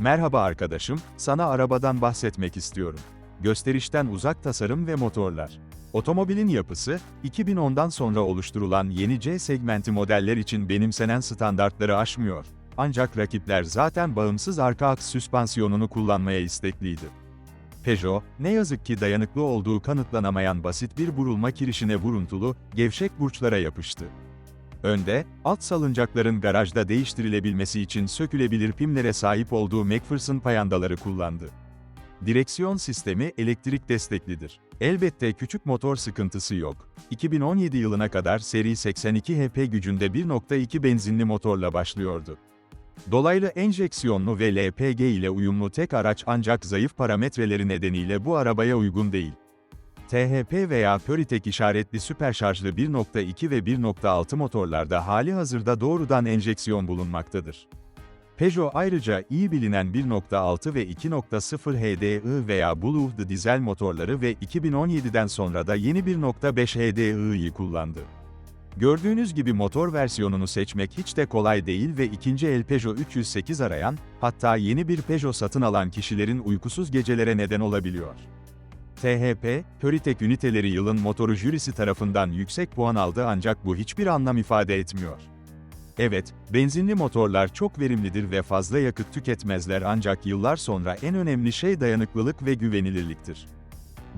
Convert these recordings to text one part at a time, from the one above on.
Merhaba arkadaşım, sana arabadan bahsetmek istiyorum. Gösterişten uzak tasarım ve motorlar. Otomobilin yapısı, 2010'dan sonra oluşturulan yeni C segmenti modeller için benimsenen standartları aşmıyor. Ancak rakipler zaten bağımsız arka aks süspansiyonunu kullanmaya istekliydi. Peugeot, ne yazık ki dayanıklı olduğu kanıtlanamayan basit bir burulma kirişine vuruntulu, gevşek burçlara yapıştı. Önde, alt salıncakların garajda değiştirilebilmesi için sökülebilir pimlere sahip olduğu McPherson payandaları kullandı. Direksiyon sistemi elektrik desteklidir. Elbette küçük motor sıkıntısı yok. 2017 yılına kadar seri 82 HP gücünde 1.2 benzinli motorla başlıyordu. Dolaylı enjeksiyonlu ve LPG ile uyumlu tek araç ancak zayıf parametreleri nedeniyle bu arabaya uygun değil. THP veya Pöritek işaretli süperşarjlı 1.2 ve 1.6 motorlarda hali hazırda doğrudan enjeksiyon bulunmaktadır. Peugeot ayrıca iyi bilinen 1.6 ve 2.0 HDI veya Bluetooth dizel motorları ve 2017'den sonra da yeni 1.5 HDI'yi kullandı. Gördüğünüz gibi motor versiyonunu seçmek hiç de kolay değil ve ikinci el Peugeot 308 arayan, hatta yeni bir Peugeot satın alan kişilerin uykusuz gecelere neden olabiliyor. THP, Pöritek üniteleri yılın motoru jürisi tarafından yüksek puan aldı ancak bu hiçbir anlam ifade etmiyor. Evet, benzinli motorlar çok verimlidir ve fazla yakıt tüketmezler ancak yıllar sonra en önemli şey dayanıklılık ve güvenilirliktir.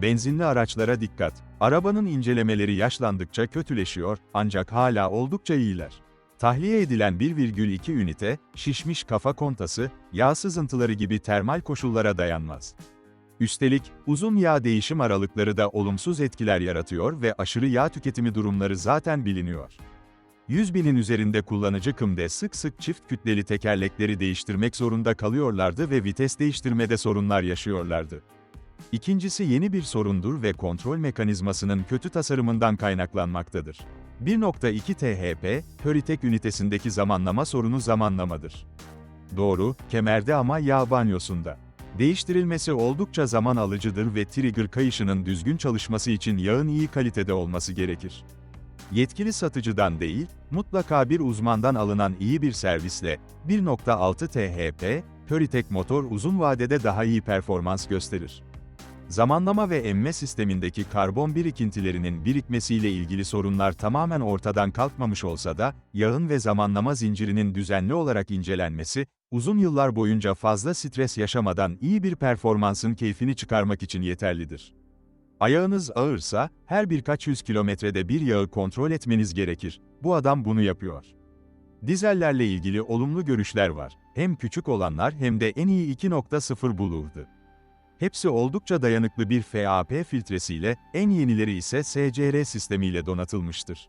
Benzinli araçlara dikkat. Arabanın incelemeleri yaşlandıkça kötüleşiyor, ancak hala oldukça iyiler. Tahliye edilen 1,2 ünite, şişmiş kafa kontası, yağ sızıntıları gibi termal koşullara dayanmaz. Üstelik, uzun yağ değişim aralıkları da olumsuz etkiler yaratıyor ve aşırı yağ tüketimi durumları zaten biliniyor. 100 binin üzerinde kullanıcı kımde sık sık çift kütleli tekerlekleri değiştirmek zorunda kalıyorlardı ve vites değiştirmede sorunlar yaşıyorlardı. İkincisi yeni bir sorundur ve kontrol mekanizmasının kötü tasarımından kaynaklanmaktadır. 1.2 THP, Pöritek ünitesindeki zamanlama sorunu zamanlamadır. Doğru, kemerde ama yağ banyosunda. Değiştirilmesi oldukça zaman alıcıdır ve trigger kayışının düzgün çalışması için yağın iyi kalitede olması gerekir. Yetkili satıcıdan değil, mutlaka bir uzmandan alınan iyi bir servisle, 1.6 THP, Pöritek motor uzun vadede daha iyi performans gösterir. Zamanlama ve emme sistemindeki karbon birikintilerinin birikmesiyle ilgili sorunlar tamamen ortadan kalkmamış olsa da, yağın ve zamanlama zincirinin düzenli olarak incelenmesi, uzun yıllar boyunca fazla stres yaşamadan iyi bir performansın keyfini çıkarmak için yeterlidir. Ayağınız ağırsa, her birkaç yüz kilometrede bir yağı kontrol etmeniz gerekir. Bu adam bunu yapıyor. Dizellerle ilgili olumlu görüşler var. Hem küçük olanlar hem de en iyi 2.0 bulurdu. Hepsi oldukça dayanıklı bir FAP filtresiyle, en yenileri ise SCR sistemiyle donatılmıştır.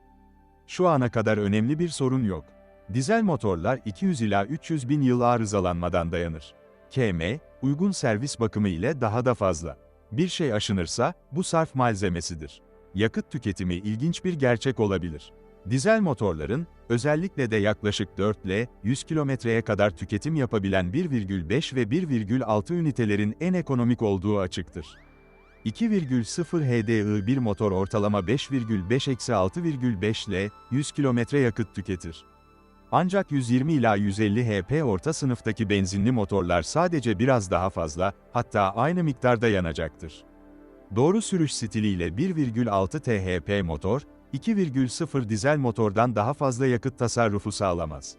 Şu ana kadar önemli bir sorun yok. Dizel motorlar 200 ila 300 bin yıl arızalanmadan dayanır. KM, uygun servis bakımı ile daha da fazla. Bir şey aşınırsa, bu sarf malzemesidir. Yakıt tüketimi ilginç bir gerçek olabilir. Dizel motorların, özellikle de yaklaşık 4 ile 100 kilometreye kadar tüketim yapabilen 1,5 ve 1,6 ünitelerin en ekonomik olduğu açıktır. 2,0 HDI bir motor ortalama 5,5-6,5 ile 100 kilometre yakıt tüketir. Ancak 120 ila 150 HP orta sınıftaki benzinli motorlar sadece biraz daha fazla, hatta aynı miktarda yanacaktır. Doğru sürüş stiliyle 1,6 THP motor, 2,0 dizel motordan daha fazla yakıt tasarrufu sağlamaz.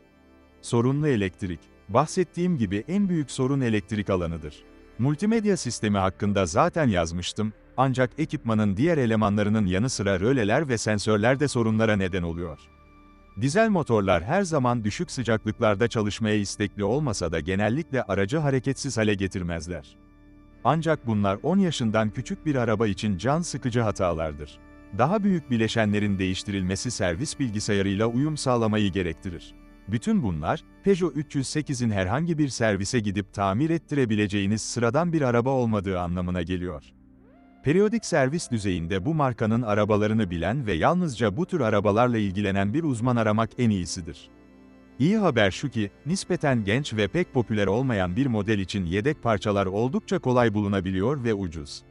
Sorunlu elektrik. Bahsettiğim gibi en büyük sorun elektrik alanıdır. Multimedya sistemi hakkında zaten yazmıştım, ancak ekipmanın diğer elemanlarının yanı sıra röleler ve sensörler de sorunlara neden oluyor. Dizel motorlar her zaman düşük sıcaklıklarda çalışmaya istekli olmasa da genellikle aracı hareketsiz hale getirmezler. Ancak bunlar 10 yaşından küçük bir araba için can sıkıcı hatalardır. Daha büyük bileşenlerin değiştirilmesi servis bilgisayarıyla uyum sağlamayı gerektirir. Bütün bunlar, Peugeot 308'in herhangi bir servise gidip tamir ettirebileceğiniz sıradan bir araba olmadığı anlamına geliyor. Periyodik servis düzeyinde bu markanın arabalarını bilen ve yalnızca bu tür arabalarla ilgilenen bir uzman aramak en iyisidir. İyi haber şu ki, nispeten genç ve pek popüler olmayan bir model için yedek parçalar oldukça kolay bulunabiliyor ve ucuz.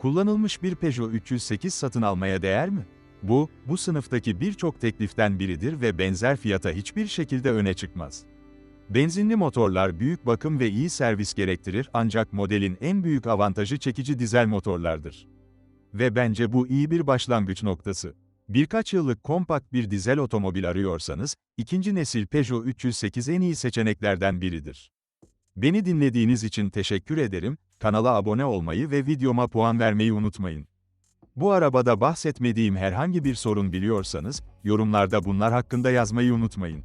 Kullanılmış bir Peugeot 308 satın almaya değer mi? Bu, bu sınıftaki birçok tekliften biridir ve benzer fiyata hiçbir şekilde öne çıkmaz. Benzinli motorlar büyük bakım ve iyi servis gerektirir ancak modelin en büyük avantajı çekici dizel motorlardır. Ve bence bu iyi bir başlangıç noktası. Birkaç yıllık kompakt bir dizel otomobil arıyorsanız, ikinci nesil Peugeot 308 en iyi seçeneklerden biridir. Beni dinlediğiniz için teşekkür ederim, kanala abone olmayı ve videoma puan vermeyi unutmayın. Bu arabada bahsetmediğim herhangi bir sorun biliyorsanız, yorumlarda bunlar hakkında yazmayı unutmayın.